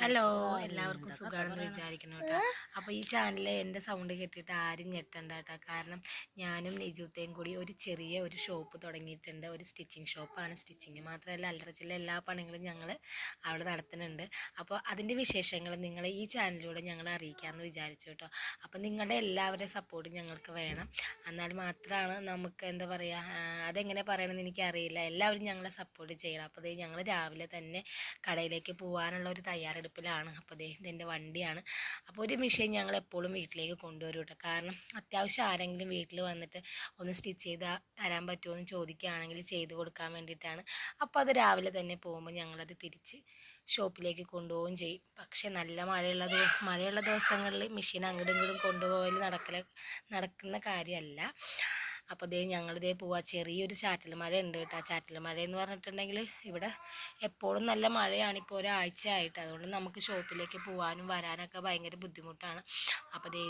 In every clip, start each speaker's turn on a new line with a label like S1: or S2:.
S1: Hello എല്ലാവർക്കും സുഖമാണെന്ന് വിചാരിക്കണം കേട്ടോ. അപ്പോൾ ഈ ചാനലിൽ എന്റെ സൗണ്ട് കേട്ടിട്ട് ആരും ഞെട്ടണ്ട കേട്ടോ. കാരണം ഞാനും നിജുത്തേയും കൂടി ഒരു ചെറിയ ഒരു ഷോപ്പ് തുടങ്ങിയിട്ടുണ്ട്. ഒരു സ്റ്റിച്ചിങ് ഷോപ്പാണ് സ്റ്റിച്ചിങ് മാത്രമല്ല അല്ലറച്ചില്ല എല്ലാ പണികളും ഞങ്ങൾ അവിടെ നടത്തുന്നുണ്ട്. അപ്പോൾ അതിന്റെ വിശേഷങ്ങൾ നിങ്ങൾ ഈ ചാനലിലൂടെ ഞങ്ങൾ അറിയിക്കാമെന്ന് വിചാരിച്ചു കേട്ടോ. അപ്പോൾ നിങ്ങളുടെ എല്ലാവരുടെയും സപ്പോർട്ട് ഞങ്ങൾക്ക് വേണം. എന്നാൽ മാത്രമാണ് നമുക്ക് എന്താ പറയുക അതെങ്ങനെ പറയണമെന്ന് എനിക്ക് അറിയില്ല എല്ലാവരും ഞങ്ങളെ സപ്പോർട്ട് ചെയ്യണം. അപ്പോൾ ഞങ്ങൾ രാവിലെ തന്നെ കടയിലേക്ക് പോകാനുള്ള ഒരു തയ്യാറെടുപ്പിലാണ് അപ്പോൾ ദേ ഇതെന്റെ വണ്ടിയാണ്. അപ്പോൾ ഒരു മെഷീൻ ഞങ്ങൾ എപ്പോഴും വീട്ടിലേക്ക് കൊണ്ടുവരും കേട്ടോ. കാരണം അത്യാവശ്യം ആരെങ്കിലും വീട്ടിൽ വന്നിട്ട് ഒന്ന് സ്റ്റിച്ച് ചെയ്ത് തരാൻ പറ്റുമോ എന്ന് ചോദിക്കുകയാണെങ്കിൽ ചെയ്ത് കൊടുക്കാൻ വേണ്ടിയിട്ടാണ്. അപ്പോൾ അത് രാവിലെ തന്നെ പോകുമ്പോൾ ഞങ്ങളത് തിരിച്ച് ഷോപ്പിലേക്ക് കൊണ്ടുപോവുകയും ചെയ്യും. പക്ഷെ നല്ല മഴയുള്ള മഴയുള്ള ദിവസങ്ങളിൽ മെഷീൻ അങ്ങോട്ടും ഇങ്ങോട്ടും കൊണ്ടുപോകൽ നടക്കുന്ന കാര്യമല്ല. അപ്പോൾ ദേ ഞങ്ങളിതേ പോവാ. ചെറിയൊരു ചാറ്റൽ മഴ ഉണ്ട് കേട്ടോ ചാറ്റൽ മഴ എന്ന് പറഞ്ഞിട്ടുണ്ടെങ്കിൽ ഇവിടെ എപ്പോഴും നല്ല മഴയാണ് ഇപ്പോൾ ഒരാഴ്ച ആയിട്ട് അതുകൊണ്ട് നമുക്ക് ഷോപ്പിലേക്ക് പോകാനും വരാനൊക്കെ ഭയങ്കര ബുദ്ധിമുട്ടാണ്. അപ്പോൾ ദേ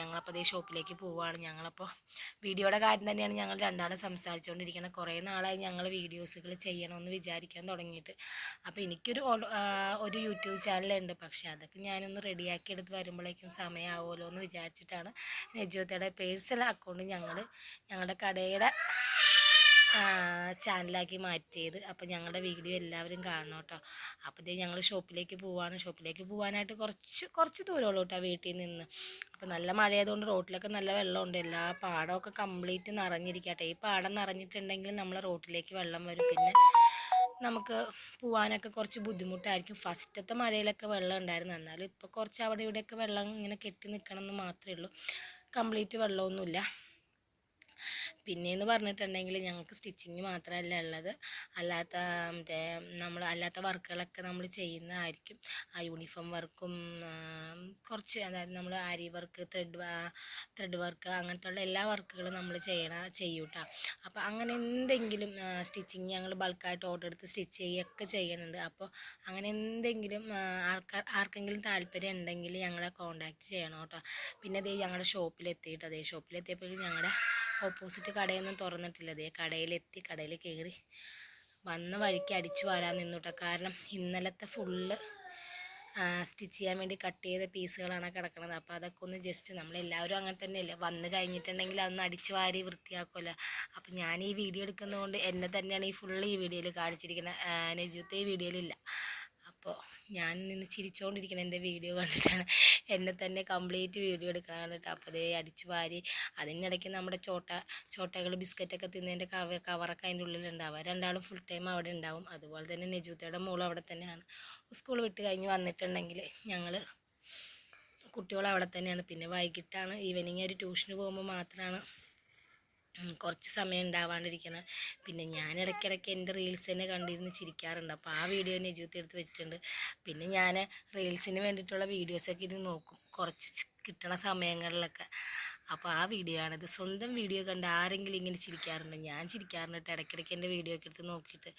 S1: ഞങ്ങളപ്പോൾ ദേ ഷോപ്പിലേക്ക് പോവുകയാണ് ഞങ്ങളപ്പോൾ വീഡിയോയുടെ കാര്യം തന്നെയാണ് ഞങ്ങൾ രണ്ടാളും സംസാരിച്ചുകൊണ്ടിരിക്കുന്നത് കുറേ നാളായി ഞങ്ങൾ വീഡിയോസുകൾ ചെയ്യണമെന്ന് വിചാരിക്കാൻ തുടങ്ങിയിട്ട്. അപ്പോൾ എനിക്കൊരു ഒരു യൂട്യൂബ് ചാനലുണ്ട്. പക്ഷേ അതൊക്കെ ഞാനൊന്ന് റെഡിയാക്കി എടുത്ത് വരുമ്പോഴേക്കും സമയമാവുമല്ലോ എന്ന് വിചാരിച്ചിട്ടാണ് നെജോത്തയുടെ പേഴ്സണൽ അക്കൗണ്ട് ഞങ്ങൾ ഞങ്ങളുടെ കടയുടെ ചാനലാക്കി മാറ്റിയത്. അപ്പോൾ ഞങ്ങളുടെ വീഡിയോ എല്ലാവരും കാണണം കേട്ടോ അപ്പോൾ ഞങ്ങൾ ഷോപ്പിലേക്ക് പോവാണ്. ഷോപ്പിലേക്ക് പോകാനായിട്ട് കുറച്ച് കുറച്ച് ദൂരമുള്ളൂ കേട്ടോ വീട്ടിൽ നിന്ന്. അപ്പോൾ നല്ല മഴയായതുകൊണ്ട് റോട്ടിലൊക്കെ നല്ല വെള്ളമുണ്ട്. എല്ലാ പാടമൊക്കെ കംപ്ലീറ്റ് നിറഞ്ഞിരിക്കട്ടെ. ഈ പാടം നിറഞ്ഞിട്ടുണ്ടെങ്കിൽ നമ്മൾ റോട്ടിലേക്ക് വെള്ളം വരും. പിന്നെ നമുക്ക് പോവാനൊക്കെ കുറച്ച് ബുദ്ധിമുട്ടായിരിക്കും. ഫസ്റ്റത്തെ മഴയിലൊക്കെ വെള്ളം ഉണ്ടായിരുന്നു. എന്നാലും ഇപ്പോൾ കുറച്ച് അവിടെ ഇവിടെയൊക്കെ വെള്ളം ഇങ്ങനെ കെട്ടി നിൽക്കണം എന്ന് മാത്രമേ ഉള്ളൂ. കംപ്ലീറ്റ് വെള്ളമൊന്നുമില്ല. പിന്നെയെന്ന് പറഞ്ഞിട്ടുണ്ടെങ്കിൽ ഞങ്ങൾക്ക് സ്റ്റിച്ചിങ് മാത്രമല്ല ഉള്ളത് അല്ലാത്ത മറ്റേ നമ്മൾ അല്ലാത്ത വർക്കുകളൊക്കെ നമ്മൾ ചെയ്യുന്നതായിരിക്കും. ആ യൂണിഫോം വർക്കും കുറച്ച് അതായത് നമ്മൾ aari work thread thread work അങ്ങനത്തെ ഉള്ള എല്ലാ വർക്കുകളും നമ്മൾ ചെയ്യണ ചെയ്യൂട്ടാ. അപ്പോൾ അങ്ങനെ എന്തെങ്കിലും സ്റ്റിച്ചിങ് ഞങ്ങൾ ബൾക്കായിട്ട് ഓർഡർ എടുത്ത് സ്റ്റിച്ച് ചെയ്യുകയൊക്കെ ചെയ്യുന്നുണ്ട് അപ്പോൾ അങ്ങനെ എന്തെങ്കിലും ആൾക്കാർ ആർക്കെങ്കിലും താല്പര്യം ഉണ്ടെങ്കിൽ ഞങ്ങളെ കോണ്ടാക്ട് ചെയ്യണം കേട്ടോ. പിന്നെ അതേ ഞങ്ങളുടെ ഷോപ്പിലെത്തിയിട്ട്. അതേ ഷോപ്പിലെത്തിയപ്പോഴും ഞങ്ങളുടെ ഓപ്പോസിറ്റ് കടയൊന്നും തുറന്നിട്ടില്ല. അതേ കടയിലെത്തി കടയിൽ കയറി വന്ന വഴിക്ക് അടിച്ചു വരാൻ നിന്നുട്ടോ. കാരണം ഇന്നലത്തെ ഫുള്ള് സ്റ്റിച്ച് ചെയ്യാൻ വേണ്ടി കട്ട് ചെയ്ത പീസുകളാണ് കിടക്കുന്നത് അപ്പോൾ അതൊക്കെ ഒന്ന് ജസ്റ്റ് നമ്മളെല്ലാവരും അങ്ങനെ തന്നെയല്ലേ? വന്ന് കഴിഞ്ഞിട്ടുണ്ടെങ്കിൽ അതൊന്ന് അടിച്ചു വാരി വൃത്തിയാക്കുമല്ലോ അപ്പോൾ ഞാൻ ഈ വീഡിയോ എടുക്കുന്നതുകൊണ്ട് എന്നെ തന്നെയാണ് ഈ ഫുള്ള് ഈ വീഡിയോയിൽ കാണിച്ചിരിക്കുന്നത് നെജുത്തെ ഈ വീഡിയോയിലില്ല അപ്പോൾ ഞാൻ നിന്ന് ചിരിച്ചുകൊണ്ടിരിക്കണം എന്റെ വീഡിയോ കണ്ടിട്ടാണ് എന്നെ തന്നെ കംപ്ലീറ്റ് വീഡിയോ എടുക്കണം കണ്ടിട്ട് അപ്പോൾ അതേ അടിച്ചു വാരി അതിനിടയ്ക്ക് നമ്മുടെ ചോട്ട ചോട്ടകൾ ബിസ്ക്കറ്റൊക്കെ തിന്നതിന്റെ കവ കവറൊക്കെ അതിന്റെ ഉള്ളിലുണ്ടാവുക രണ്ടാളും ഫുൾ ടൈം അവിടെ ഉണ്ടാവും. അതുപോലെ തന്നെ നെജൂത്തയുടെ മോളും അവിടെ തന്നെയാണ്. സ്കൂൾ വിട്ട് കഴിഞ്ഞ് വന്നിട്ടുണ്ടെങ്കിൽ ഞങ്ങൾ കുട്ടികൾ അവിടെ തന്നെയാണ്. പിന്നെ വൈകിട്ടാണ് ഈവനിങ് ഒരു ട്യൂഷന് പോകുമ്പോൾ മാത്രമാണ് കുറച്ച് സമയം ഉണ്ടാവാണ്ടിരിക്കണം. പിന്നെ ഞാൻ ഇടയ്ക്കിടയ്ക്ക് എന്റെ റീൽസ് തന്നെ കണ്ടിരുന്ന് ചിരിക്കാറുണ്ട്. അപ്പോൾ ആ വീഡിയോ നെജൂത്തി എടുത്ത് വെച്ചിട്ടുണ്ട്. പിന്നെ ഞാൻ റീൽസിന് വേണ്ടിയിട്ടുള്ള വീഡിയോസൊക്കെ ഇരുന്ന് നോക്കും. കുറച്ച് കിട്ടണ സമയങ്ങളിലൊക്കെ. അപ്പോൾ ആ വീഡിയോ ആണിത്. സ്വന്തം വീഡിയോ കണ്ട് ആരെങ്കിലും ഇങ്ങനെ ചിരിക്കാറുണ്ട്? ഞാൻ ചിരിക്കാറുണ്ട് കേട്ടോ. ഇടയ്ക്കിടയ്ക്ക് എന്റെ വീഡിയോ ഒക്കെ എടുത്ത് നോക്കിയിട്ട്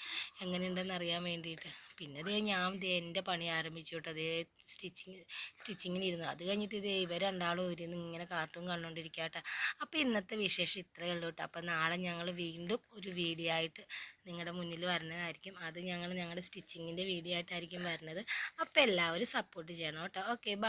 S1: എങ്ങനെയുണ്ടെന്ന് അറിയാൻ വേണ്ടിയിട്ട്. പിന്നെ അതേ ഞാൻ ദേ എന്റെ പണി ആരംഭിച്ചു കേട്ടോ. അതേ സ്റ്റിച്ചിങ് സ്റ്റിച്ചിങ്ങിനിരുന്നു അത് കഴിഞ്ഞിട്ട് ഇതേ ഇവർ രണ്ടാളും ഇരുന്ന് ഇങ്ങനെ കാർട്ടൂൺ കണ്ടുകൊണ്ടിരിക്കുക അപ്പോൾ ഇന്നത്തെ വിശേഷം ഇത്രയേ ഉള്ളൂ കേട്ടോ. അപ്പോൾ നാളെ ഞങ്ങൾ വീണ്ടും ഒരു വീഡിയോ ആയിട്ട് നിങ്ങളുടെ മുന്നിൽ വരുന്നതായിരിക്കും. അത് ഞങ്ങൾ ഞങ്ങളുടെ സ്റ്റിച്ചിങ്ങിന്റെ വീഡിയോ ആയിട്ടായിരിക്കും വരുന്നത്. അപ്പോൾ എല്ലാവരും സപ്പോർട്ട് ചെയ്യണം കേട്ടോ. Okay bye